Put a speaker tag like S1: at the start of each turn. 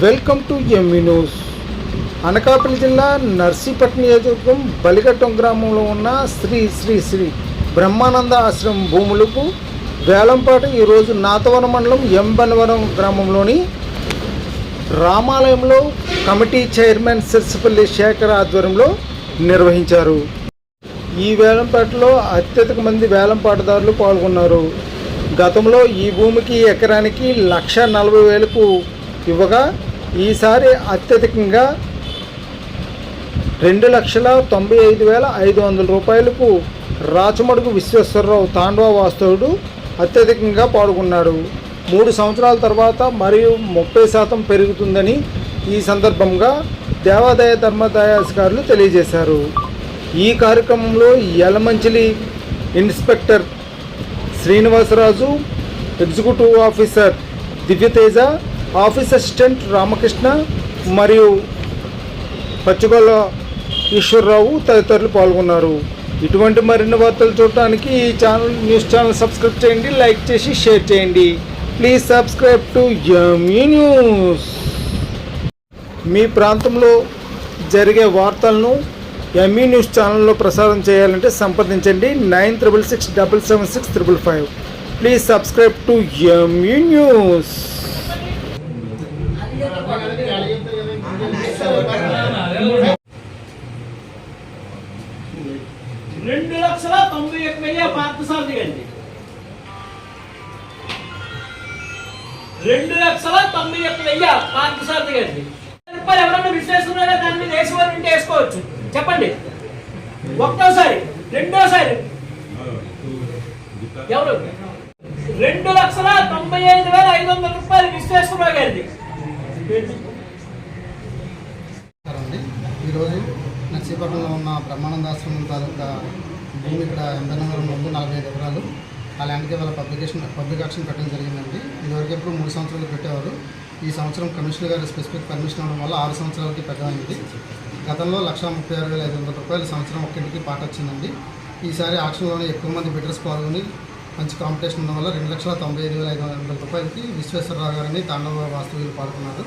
S1: Welcome to MV news. Anakapalli జిల్లా నర్సీపట్నం నియోజకవర్గం బలిగట్టం గ్రామంలో ఉన్న శ్రీ శ్రీ శ్రీ బ్రహ్మానంద ఆశ్రమం భూములకు వేలంపాట ఈరోజు నాతవరం మండలం ఎంబనవరం గ్రామంలోని రామాలయంలో కమిటీ చైర్మన్ సిరిసిపల్లి శేఖర్ ఆధ్వర్యంలో నిర్వహించారు. ఈ వేలంపాటలో అత్యధిక మంది వేలంపాటదారులు పాల్గొన్నారు. గతంలో ఈ భూమికి ఎకరానికి లక్ష నలభై వేలకు ఇవ్వగా ఈసారి అత్యధికంగా రెండు లక్షల తొంభై ఐదు వేల ఐదు వందల రూపాయలకు రాచమడుగు విశ్వేశ్వరరావు తాండవ వాస్తవుడు అత్యధికంగా పాల్గొన్నాడు. మూడు సంవత్సరాల తర్వాత మరియు ముప్పై శాతం పెరుగుతుందని ఈ సందర్భంగా దేవాదాయ ధర్మదాయాధికారులు తెలియజేశారు. ఈ కార్యక్రమంలో Yelamanchili inspector Srinivasaraju executive officer Divyateja office assistant Ramakrishna మరియు పచ్చిగొల్ల ఈశ్వరరావు తదితరులు పాల్గొన్నారు. ఇటువంటి మరిన్ని వార్తలు చూడటానికి ఈ ఛానల్ న్యూస్ ఛానల్ సబ్స్క్రైబ్ చేయండి లైక్ చేసి షేర్ చేయండి. Please subscribe to ME news మీ ప్రాంతంలో జరిగే వార్తలను ఎంఈ న్యూస్ ఛానల్లో ప్రసారం చేయాలంటే సంప్రదించండి. Nine triple six double seven six triple five. Please subscribe to ME news
S2: రెండు లక్షల తొంభై ఒక్క వెయ్యి పార్థసారథి అండి రెండు లక్షల తొంభై ఒక్క వెయ్యి పార్థసారథి అండి రూపాయలు ఎవరన్నా విశ్లేషణ దాని మీద వేసేవారు ఉంటే వేసుకోవచ్చు. చెప్పండి. ఒక్కోసారి రెండోసారి. ఎవరు? రెండు లక్షల తొంభై ఐదు వేల ఐదు వందల రూపాయలు
S3: విశ్లేషణ ఈరోజు నర్సీపట్నంలో ఉన్న బ్రహ్మానందాశ్రమం తాలూకా భూమి ఇక్కడ ఎంబనగరం ముందు నలభై ఐదు ఎకరాలు. ఆ ల్యాండ్కి వాళ్ళ పబ్లికేషన్ పబ్లిక్ యాక్షన్ పెట్టడం జరిగిందండి. ఇదివరకు ఎప్పుడు మూడు సంవత్సరాలు పెట్టేవారు. ఈ సంవత్సరం కమిషనర్ గారు స్పెసిఫిక్ పర్మిషన్ ఇవ్వడం వల్ల ఆరు సంవత్సరాలకి పెద్దమైంది. గతంలో లక్ష ముప్పై ఆరు వేల ఐదు వందల రూపాయలు సంవత్సరం ఒక్కింటికి పాట వచ్చిందండి ఈసారి ఆక్షన్లోనే ఎక్కువ మంది బిడ్డర్స్ పాల్గొని మంచి కాంపిటీషన్ ఉండడం వల్ల రెండు లక్షల తొంభై ఐదు వేల ఐదు వందల రూపాయలకి విశ్వేశ్వరరావు గారిని తాండవ వాస్తవ్యులు పాల్గొన్నారు.